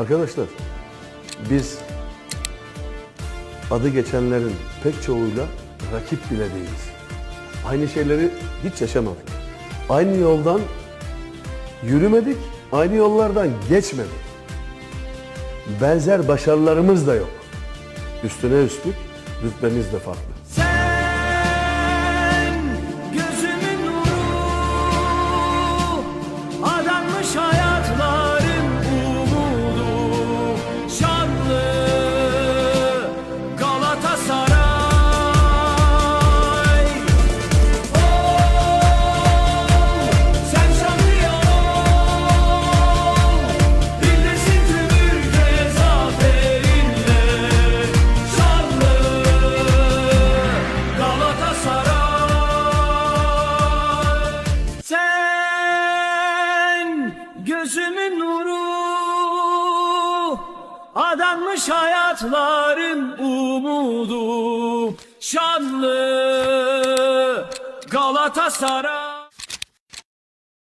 Arkadaşlar biz adı geçenlerin pek çoğuyla rakip bile değiliz. Aynı şeyleri hiç yaşamadık. Aynı yoldan yürümedik, aynı yollardan geçmedik. Benzer başarılarımız da yok. Üstüne üstlük rütbemiz de farklı. Gözümün nuru Adanmış hayatların umudu. Şanlı Galatasaray